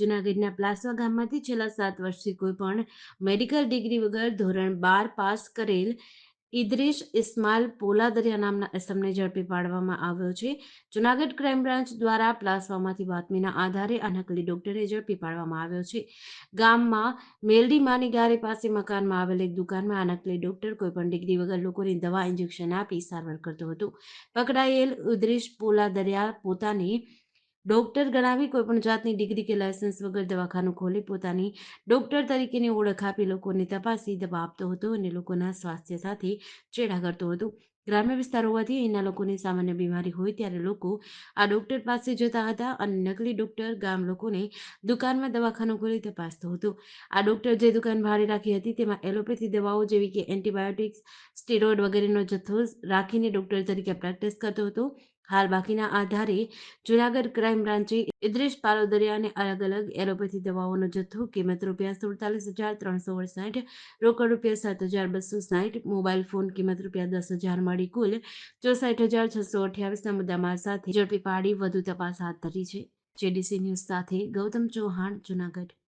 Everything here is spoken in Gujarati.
જૂનાગઢના પ્લાસવા ગામમાંથી છેલ્લા સાત વર્ષથી કોઈ પણ મેડિકલ ડિગ્રી વગર ધોરણ બાર પાસ કરેલ ઇદ્રિશ ઇસ્માલ પોલાદરિયા નામના એસમને ઝડપી પાડવામાં આવ્યો છે. જૂનાગઢ ક્રાઇમ બ્રાન્ચ દ્વારા પ્લાસવામાંથી બાતમીના આધારે આ નકલી ડોક્ટરે ઝડપી પાડવામાં આવ્યો છે. ગામમાં મેલડી માની ગારી પાસે મકાનમાં આવેલ એક દુકાનમાં આ નકલી ડોક્ટર કોઈપણ ડિગ્રી વગર લોકોને દવા ઇન્જેક્શન આપી સારવાર કરતો હતો. પકડાયેલ ઉદ્રિશ પોલાદરિયા પોતાની ડોક્ટર ગણાવી કોઈપણ જાતની ડિગ્રી કે લાયસન્સ વગર દવાખાનું ખોલી પોતાની ડોક્ટર તરીકેની ઓળખ આપી લોકોને તપાસી દવા આપતો હતો અને લોકોના સ્વાસ્થ્ય સાથે ચેડા કરતો હતો. ગ્રામ્ય વિસ્તાર હોવાથી અહીંના લોકોને સામાન્ય બીમારી હોય ત્યારે લોકો આ ડોક્ટર પાસે જતા હતા અને નકલી ડોક્ટર ગામ લોકોને દુકાનમાં દવાખાનું ખોલી તપાસતો હતો. આ ડોક્ટર જે દુકાન ભાડે રાખી હતી તેમાં એલોપેથી દવાઓ જેવી કે એન્ટીબાયોટિક્સ, સ્ટીરોઇડ વગેરેનો જથ્થો રાખીને ડોક્ટર તરીકે પ્રેક્ટિસ કરતો હતો. હાલ બાકીના આધારે જુનાગઢ ક્રાઇમ બ્રાન્ચે ઇદ્રેશ પાલોદરિયાને અલગ અલગ એલોપેથી દવાઓનો જથ્થો, કિંમત રૂપિયા સુડતાલીસ હજાર ત્રણસો સાઠ રોકડ રૂપિયા સાત હજાર બસો સાઠ, મોબાઈલ ફોન કિંમત રૂપિયા દસ હજાર મળી કુલ ચોસાઠ હજાર છસો અઠ્યાવીસના મુદ્દામાલ સાથે ઝડપી પાડી વધુ તપાસ હાથ ધરી છે. જેડીસી ન્યૂઝ સાથે ગૌતમ ચૌહાણ, જુનાગઢ.